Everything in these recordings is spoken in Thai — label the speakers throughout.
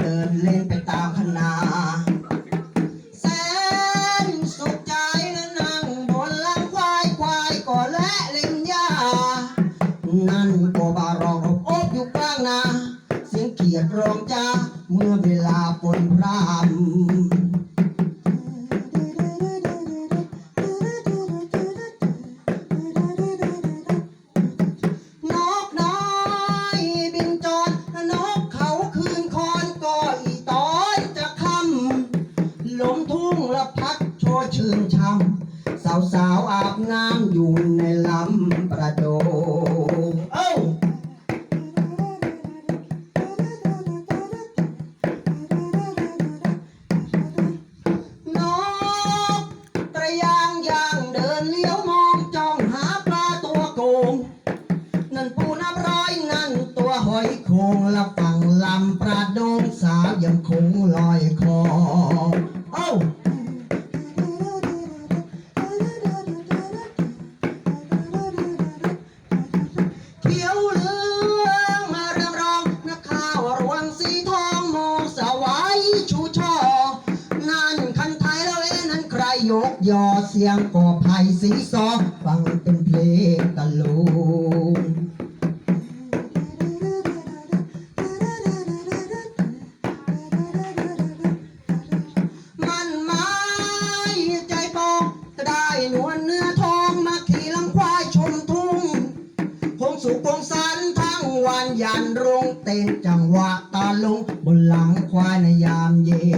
Speaker 1: เดินเล่นไปตาแสนสุขใจนะนั่งบนลังควายควายก็และเล่นยานั่นก็บารองรบอบอยู่กลางนา เสียงเกียดร้องจ้าเมื่อเวลาปนพรำน ชื่นช่ำสาวสาวอาบน้ำอยู่ในลำประโดเอ้านกตระยางยางเดินเลี้ยวมองจ้องหาปลาตัวโกงนั่นปูน้ำร้อยนั่นตัวหอยคงละฝั่งลำปลาโดงสาวยังคงลอยคอ ยกยอเสียงก่อไผ่สีซอฟังเป็นเพลงตะลุงมันไม้ใจปองได้นวลเนื้อทองมาขี่ลังควายชมทุ่งคงสุขคงสันทั้งวันยันรงเต้นจังหวะตาลงบนหลังควายในยามเย็น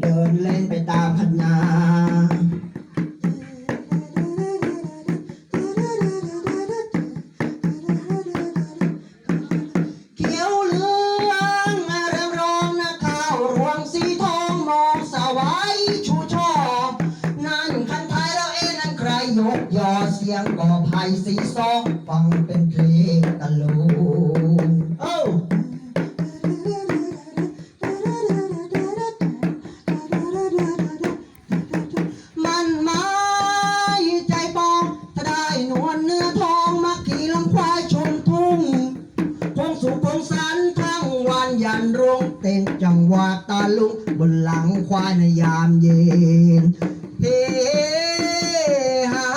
Speaker 1: เดินเล่นไปตามพนาเขียวเหลืองเรืองรองนะข้าวรวงสีทองมองสวายชูช่อ นั่นคันไทยแล้วเอ๊ะนั่นใครยกยอเสียงก่อไผ่สีซอฟังเป็นเพลงตะลุ ขคงสันทั้งวันยันรงเต้นจังหวะตาลุงบนหลังควายในยามเย็นเฮ้หา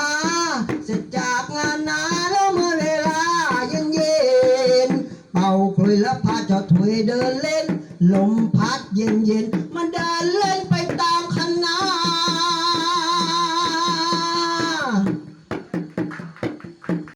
Speaker 1: เสร็จจากงานนาแล้วเมื่อเวลาเย็นเย็นเป่าคลุยแล้วพาเจ้าถุยเดินเล่น ลมพัดเย็นเย็นมันเดินเล่